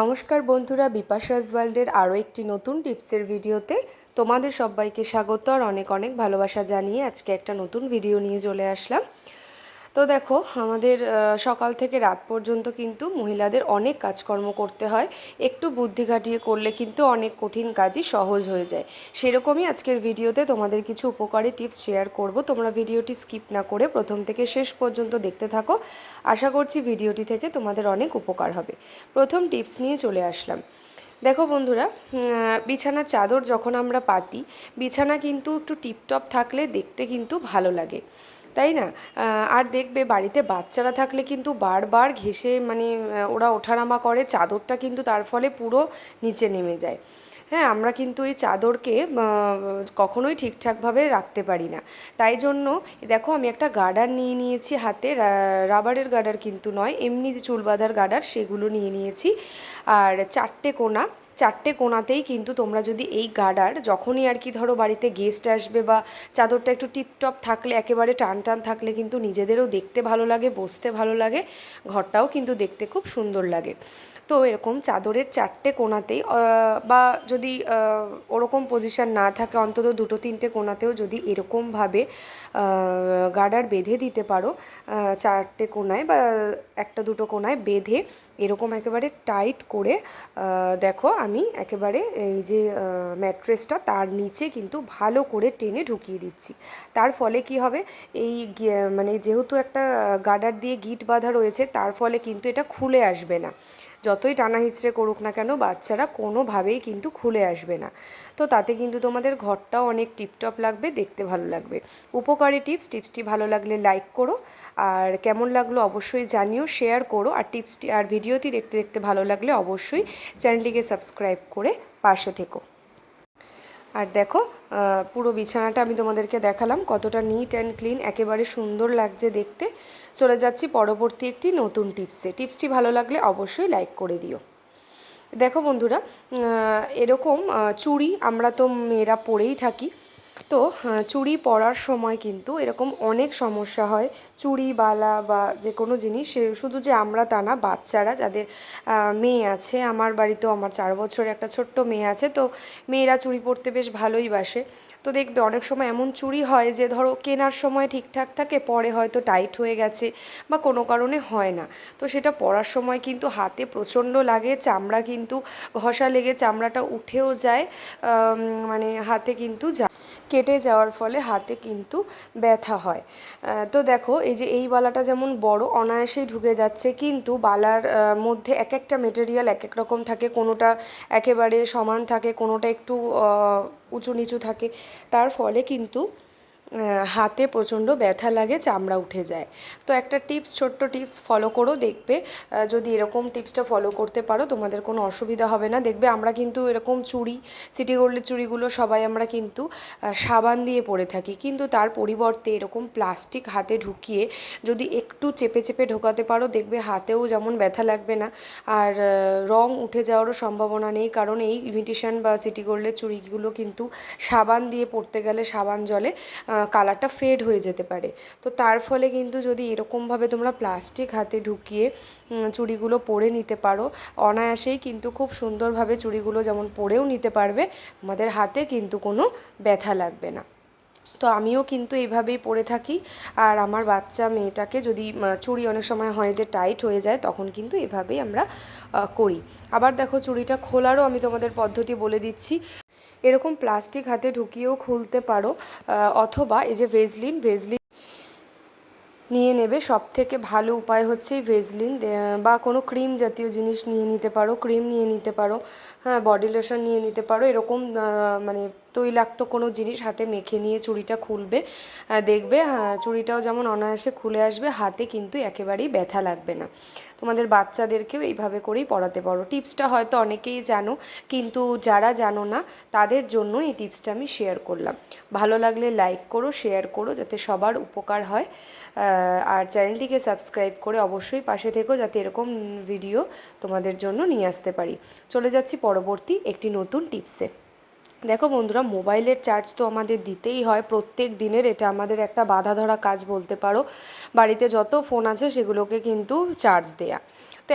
নমস্কার বন্ধুরা, বিপাশাস ওয়ার্ল্ডের আরও একটি নতুন টিপসের ভিডিওতে তোমাদের সবাইকে স্বাগত। আর অনেক অনেক ভালোবাসা জানিয়ে আজকে একটা নতুন ভিডিও নিয়ে চলে আসলাম। তো দেখো, আমাদের সকাল থেকে রাত পর্যন্ত কিন্তু মহিলাদের অনেক কাজকর্ম করতে হয়। একটু বুদ্ধি খাটিয়ে করলে কিন্তু অনেক কঠিন কাজই সহজ হয়ে যায়। সেরকমই আজকের ভিডিওতে তোমাদের কিছু উপকারী টিপস শেয়ার করব। তোমরা ভিডিওটি স্কিপ না করে প্রথম থেকে শেষ পর্যন্ত দেখতে থাকো। আশা করছি ভিডিওটি থেকে তোমাদের অনেক উপকার হবে। প্রথম টিপস নিয়ে চলে আসলাম। দেখো বন্ধুরা বিছানার চাদর যখন আমরা পাতি, বিছানা কিন্তু একটু টিপটপ থাকলে দেখতে কিন্তু ভালো লাগে। তাই না? আর দেখবে বাড়িতে বাচ্চারা থাকলে কিন্তু বারবার ঘেসে মানে ওরা ওঠানামা করে, চাদরটা কিন্তু তার ফলে পুরো নিচে নেমে যায়। হ্যাঁ আমরা কিন্তু এই চাদরকে কখনোই ঠিকঠাকভাবে রাখতে পারি না। তাই জন্য, দেখো আমি একটা গার্ডার নিয়ে নিয়েছি হাতে রাবারের গার্ডার কিন্তু নয়, এমনি যে চুল বাঁধার গার্ডার, সেগুলো নিয়ে নিয়েছি। আর চারটে কোনা চারটে কোনাতেই কিন্তু তোমরা যদি এই গার্ডার যখনই আর কি ধরো বাড়িতে গেস্ট আসবে বা চাদরটা একটু টিপটপ থাকলে, একেবারে টান টান থাকলে কিন্তু নিজেদেরও দেখতে ভালো লাগে, বসতে ভালো লাগে, ঘরটাও কিন্তু দেখতে খুব সুন্দর লাগে। তো এরকম চাদরের চারটে কোনাতেই বা যদি ওরকম পজিশন না থাকে, অন্তত দুটো তিনটে কোণাতেও যদি এরকমভাবে গার্ডার বেঁধে দিতে পারো চারটে কোণায় বা একটা দুটো কোণায় বেঁধে এরকম একেবারে টাইট করে দেখো আমি একেবারে এই যে ম্যাট্রেসটা তার নিচে কিন্তু ভালো করে টেনে ঢুকিয়ে দিচ্ছি। তার ফলে কি হবে? এই মানে যেহেতু একটা গার্ডার দিয়ে গিট বাঁধা রয়েছে, তার ফলে কিন্তু এটা খুলে আসবে না। যতই টানা হিচড়ে করুক না কেন, বাচ্চারা কোনোভাবেই কিন্তু খুলে আসবে না। তো তাতে কিন্তু তোমাদের ঘরটাও অনেক টিপটপ লাগবে, দেখতে ভালো লাগবে। উপকারী টিপস, টিপসটি ভালো লাগলে লাইক করো, আর কেমন লাগল অবশ্যই জানিও, শেয়ার করো, আর টিপসটি আর ভিডিওটি দেখতে দেখতে ভালো লাগলে অবশ্যই চ্যানেলটিকে সাবস্ক্রাইব করে পাশে থেকো। আর দেখো পুরো বিছানাটা আমি তোমাদেরকে দেখালাম কতটা নিট অ্যান্ড ক্লিন একেবারে সুন্দর লাগছে দেখতে। চলে যাচ্ছি পরবর্তী একটি নতুন টিপসে টিপসটি ভালো লাগলে অবশ্যই লাইক করে দিও। দেখো বন্ধুরা এরকম চুড়ি আমরা তো মেয়েরা পরেই থাকি। তো চুড়ি পরার সময় কিন্তু এরকম অনেক সমস্যা হয়। চুড়ি, বালা বা যে কোনো জিনিস শুধু যে আমরা তা না, বাচ্চারা যাদের মেয়ে আছে, আমার বাড়িতেও আমার চার বছরের একটা ছোট্ট মেয়ে আছে, তো মেয়েরা চুড়ি পরতে বেশ ভালোই বাসে। তো দেখবে অনেক সময় এমন চুড়ি হয় যে, ধরো কেনার সময় ঠিকঠাক থাকে, পরে হয়তো টাইট হয়ে গেছে বা কোনো কারণে হয় না। তো সেটা পরার সময় কিন্তু হাতে প্রচণ্ড লাগে, চামড়া কিন্তু ঘষা লেগে চামড়াটা উঠেও যায় মানে হাতে কিন্তু যা কেটে যাওয়ার ফলে হাতে কিন্তু ব্যথা হয়। তো দেখো, এই যে এই বালাটা যেমন বড়, অনায়াসেই ঢুকে যাচ্ছে, কিন্তু বালার মধ্যে এক একটা মেটেরিয়াল এক এক রকম থাকে, কোনোটা একেবারে সমান থাকে, কোনোটা একটু উঁচু নিচু থাকে। তার ফলে কিন্তু হাতে প্রচণ্ড ব্যথা লাগে, চামড়া উঠে যায়। তো একটা টিপস, ছোট্ট টিপস ফলো করো, দেখবে যদি এরকম টিপসটা ফলো করতে পারো, তোমাদের কোনো অসুবিধা হবে না। দেখবে, আমরা কিন্তু এরকম চুড়ি, সিটি গোল্ডের চুড়িগুলো সবাই আমরা কিন্তু সাবান দিয়ে পরে থাকি। কিন্তু তার পরিবর্তে এরকম প্লাস্টিক হাতে ঢুকিয়ে যদি একটু চেপে চেপে ঢোকাতে পারো, দেখবে হাতেও যেমন ব্যথা লাগবে না। আর রং উঠে যাওয়ারও সম্ভাবনা নেই, কারণ এই ইমিটেশন বা সিটি গোল্ডের চুড়িগুলো কিন্তু সাবান দিয়ে পরতে গেলে সাবান জলে কালারটা ফেড হয়ে যেতে পারে। তো তার ফলে কিন্তু যদি এরকমভাবে তোমরা প্লাস্টিক হাতে ঢুকিয়ে চুড়িগুলো পরে নিতে পারো, অনায়াসেই কিন্তু খুব সুন্দরভাবে চুড়িগুলো যেমন পরেও নিতে পারবে, তোমাদের হাতে কিন্তু কোনো ব্যথা লাগবে না। তো আমিও কিন্তু এইভাবেই পরে থাকি। আর আমার বাচ্চা মেয়েটাকে যদি চুড়ি অনেক সময় হয় যে টাইট হয়ে যায়, তখন কিন্তু এভাবেই আমরা করি। আবার দেখো, চুড়িটা খোলারও আমি তোমাদের পদ্ধতি বলে দিচ্ছি। এরকম প্লাস্টিক হাতে ঢুকিয়েও খুলতে পারো অথবা এই যে ভেজলিন ভেজলিন নিয়ে নেবে। সব থেকে ভালো উপায় হচ্ছে ভেজলিন বা কোনো ক্রিম জাতীয় জিনিস নিয়ে নিতে পারো ক্রিম নিয়ে নিতে পারো হ্যাঁ বডি লোশন নিয়ে নিতে পারো, এরকম মানে তৈলাক্ত কোনো জিনিস হাতে মেখে নিয়ে চুড়িটা খুলবে দেখবে চুড়িটাও যেমন অনায়াসে খুলে আসবে, হাতে কিন্তু একেবারেই ব্যথা লাগবে না। তোমাদের বাচ্চাদেরকেও এইভাবে করেই পড়াতে পারো। টিপসটা হয়তো অনেকেই জানো, কিন্তু যারা জানো না, তাদের জন্য এই টিপসটা আমি শেয়ার করলাম। ভালো লাগলে লাইক করো, শেয়ার করো, যাতে সবার উপকার হয়। আর চ্যানেলটিকে সাবস্ক্রাইব করে অবশ্যই পাশে থেকো, যাতে এরকম ভিডিও তোমাদের জন্য নিয়ে আসতে পারি। চলে যাচ্ছি পরবর্তী একটি নতুন টিপসে। দেখো বন্ধুরা, মোবাইলের চার্জ তো আমাদের দিতেই হয় প্রত্যেক দিনের, এটা আমাদের একটা বাধা ধরা কাজ বলতে পারো। বাড়িতে যত ফোন আছে সেগুলোকে কিন্তু চার্জ দেয়া। তো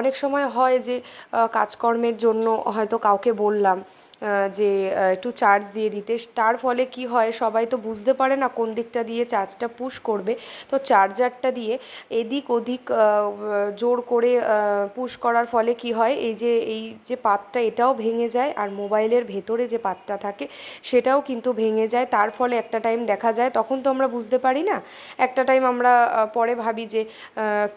অনেক সময় হয় যে কাজকর্মের জন্য হয়তো কাউকে বললাম যে একটু চার্জ দিয়ে দিতে। তার ফলে কি হয়, সবাই তো বুঝতে পারে না কোন দিকটা দিয়ে চার্জটা পুশ করবে। তো চার্জারটা দিয়ে এদিক ওদিক জোর করে পুশ করার ফলে কি হয়, এই যে এই যে পাতটা এটাও ভেঙে যায় আর মোবাইলের ভেতরে যে পাতটা থাকে সেটাও কিন্তু ভেঙে যায়। তার ফলে একটা টাইম দেখা যায়, তখন তো আমরা বুঝতে পারি না। একটা টাইম আমরা পরে ভাবি যে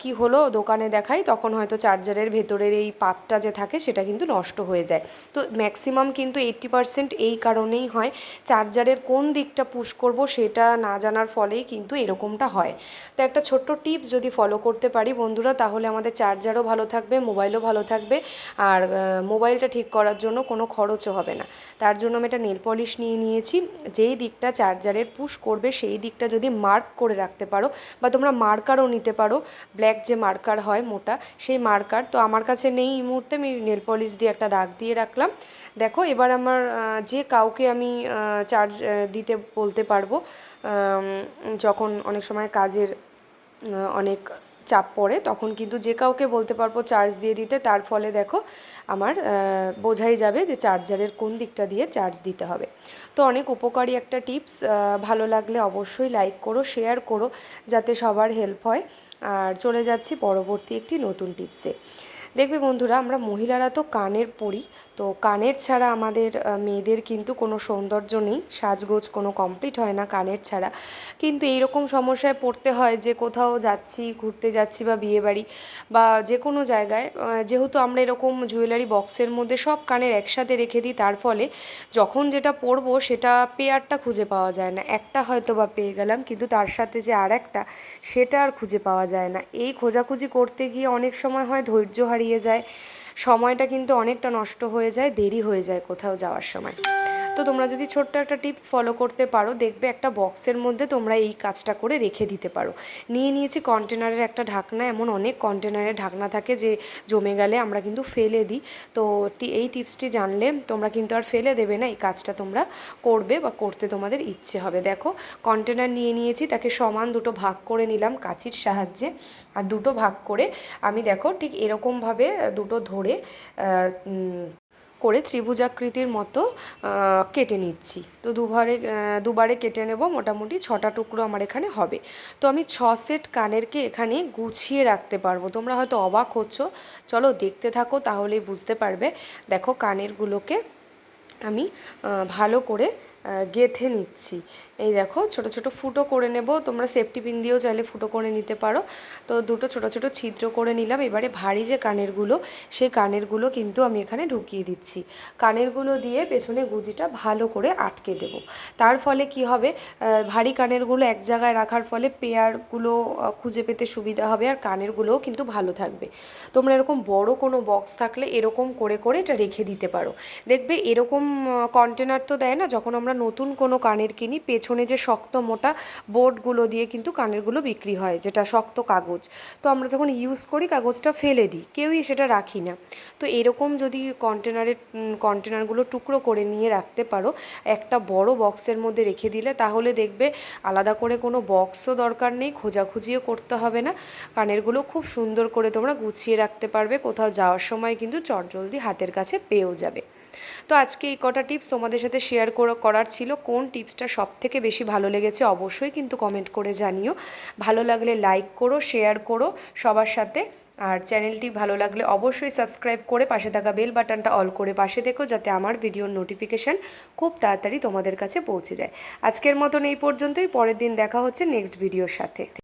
কি হলো, দোকানে দেখাই, তখন হয়তো চার্জারের ভেতরের এই পাতটা যে থাকে সেটা কিন্তু নষ্ট হয়ে যায়। তো ম্যাক্সিমাম কিন্তু কিন্তু এইট্টি পারসেন্ট এই কারণেই হয়। চার্জারের কোন দিকটা পুশ করব সেটা না জানার ফলেই কিন্তু এরকমটা হয়। তো একটা ছোট্ট টিপস যদি ফলো করতে পারি বন্ধুরা, তাহলে আমাদের চার্জারও ভালো থাকবে, মোবাইলও ভালো থাকবে। আর মোবাইলটা ঠিক করার জন্য কোনো খরচও হবে না। তার জন্য আমি একটা নেল পলিশ নিয়ে নিয়েছি। যেই দিকটা চার্জারের পুশ করবে সেই দিকটা যদি মার্ক করে রাখতে পারো বা তোমরা মার্কারও নিতে পারো ব্ল্যাক যে মার্কার হয় মোটা, সেই মার্কার তো আমার কাছে নেই এই মুহূর্তে, আমি নেল পলিশ দিয়ে একটা দাগ দিয়ে রাখলাম। দেখো এবার আমার যে কাউকে আমি চার্জ দিতে বলতে পারব যখন অনেক সময় কাজের অনেক চাপ পড়ে, তখন কিন্তু যে কাউকে বলতে পারব চার্জ দিয়ে দিতে, তার ফলে দেখো আমার বোঝাই যাবে যে চার্জারের কোন দিকটা দিয়ে চার্জ দিতে হবে। তো অনেক উপকারী একটা টিপস ভালো লাগলে অবশ্যই লাইক করো শেয়ার করো, যাতে সবার হেল্প হয়। আর চলে যাচ্ছি পরবর্তী একটি নতুন টিপসে দেখবে বন্ধুরা, আমরা মহিলারা তো কানের পরি, তো কানের ছাড়া আমাদের মেয়েদের কিন্তু কোনো সৌন্দর্য নেই, সাজগোজ কোনো কমপ্লিট হয় না কানের ছাড়া। কিন্তু এইরকম সমস্যায় পড়তে হয় যে কোথাও যাচ্ছি, ঘুরতে যাচ্ছি বা বিয়েবাড়ি বা যে কোনো জায়গায় যেহেতু আমরা এরকম জুয়েলারি বক্সের মধ্যে সব কানের একসাথে রেখে দিই, তার ফলে যখন যেটা পরবো সেটা পেয়ারটা খুঁজে পাওয়া যায় না। একটা হয়তো বা পেয়ে গেলাম, কিন্তু তার সাথে যে আর একটা সেটা আর খুঁজে পাওয়া যায় না। এই খোঁজাখুঁজি করতে গিয়ে অনেক সময় হয় ধৈর্য হারিয়ে যায়। সময়টা কিন্তু অনেকটা নষ্ট হয়ে যায় দেরি হয়ে যায় কোথাও যাওয়ার সময়। তো তোমরা যদি ছোট্ট একটা টিপস ফলো করতে পারো, দেখবে একটা বক্সের মধ্যে তোমরা এই কাজটা করে রেখে দিতে পারো। নিয়ে নিয়েছি কন্টেনারের একটা ঢাকনা, এমন অনেক কন্টেনারের ঢাকনা থাকে যে জমে গেলে আমরা কিন্তু ফেলে দিই। তো এই টিপসটি জানলে তোমরা কিন্তু আর ফেলে দেবে না, এই কাজটা তোমরা করবে বা করতে তোমাদের ইচ্ছে হবে। দেখো কন্টেনার নিয়ে নিয়েছি, তাকে সমান দুটো ভাগ করে নিলাম কাঁচির সাহায্যে, আর দুটো ভাগ করে আমি দেখো ঠিক এরকমভাবে দুটো ধরে করে ত্রিভুজাকৃতির মতো কেটে নিচ্ছি। তো দুবারে দুবারে কেটে নেব, মোটামুটি ছটা টুকরো আমার এখানে হবে। তো আমি ছ সেট কানেরকে এখানে গুছিয়ে রাখতে পারব। তোমরা হয়তো অবাক হচ্ছ। চলো দেখতে থাকো, তাহলেই বুঝতে পারবে। দেখো কানেরগুলোকে আমি ভালো করে গেথে নিচ্ছি। এই দেখো, ছোট ছোট ফুটো করে নেব। তোমরা সেফটি পিন দিয়েও চাইলে ফুটো করে নিতে পারো। তো দুটো ছোট ছোট ছিদ্র করে নিলাম। এবারে ভারী যে কানেরগুলো, সেই কানেরগুলো কিন্তু আমি এখানে ঢুকিয়ে দিচ্ছি। কানেরগুলো দিয়ে পেছনে গুজিটা ভালো করে আটকে দেব। তার ফলে কি হবে? ভারী কানেরগুলো এক জায়গায় রাখার ফলে পেয়ারগুলো খুঁজে পেতে সুবিধা হবে আর কানেরগুলোও কিন্তু ভালো থাকবে। তোমরা এরকম বড় কোনো বক্স থাকলে এরকম করে করে এটা রেখে দিতে পারো। দেখবে এরকম কন্টেনার তো দেয় না, যখন আমরা নতুন কোনো কানের কিনি, পেছনে যে শক্ত মোটা বোর্ডগুলো দিয়ে কিন্তু কানেরগুলো বিক্রি হয়, যেটা শক্ত কাগজ। তো আমরা যখন ইউজ করি, কাগজটা ফেলে দিই, কেউই সেটা রাখি না। তো এরকম যদি কন্টেনারের কন্টেনারগুলো টুকরো করে নিয়ে রাখতে পারো, একটা বড় বক্সের মধ্যে রেখে দিলে, তাহলে দেখবে আলাদা করে কোনো বক্সও দরকার নেই, খোঁজাখুঁজিও করতে হবে না। কানেরগুলো খুব সুন্দর করে তোমরা গুছিয়ে রাখতে পারবে, কোথাও যাওয়ার সময় কিন্তু চটজলদি হাতের কাছে পেয়েও যাবে। তো আজকে এই কটা টিপস তোমাদের সাথে শেয়ার করার ছিল। কোন টিপসটা সব থেকে বেশি ভালো লেগেছে অবশ্যই কিন্তু কমেন্ট করে জানিও। ভালো লাগলে লাইক করো শেয়ার করো সবার সাথে। আর চ্যানেলটি ভালো লাগলে অবশ্যই সাবস্ক্রাইব করে পাশে থাকা বেল বাটনটা অল করে পাশে দেখো যাতে আমার ভিডিওর নোটিফিকেশান খুব তাড়াতাড়ি তোমাদের কাছে পৌঁছে যায়। আজকের মতন এই পর্যন্তই। পরের দিন দেখা হচ্ছে নেক্সট ভিডিওর সাথে।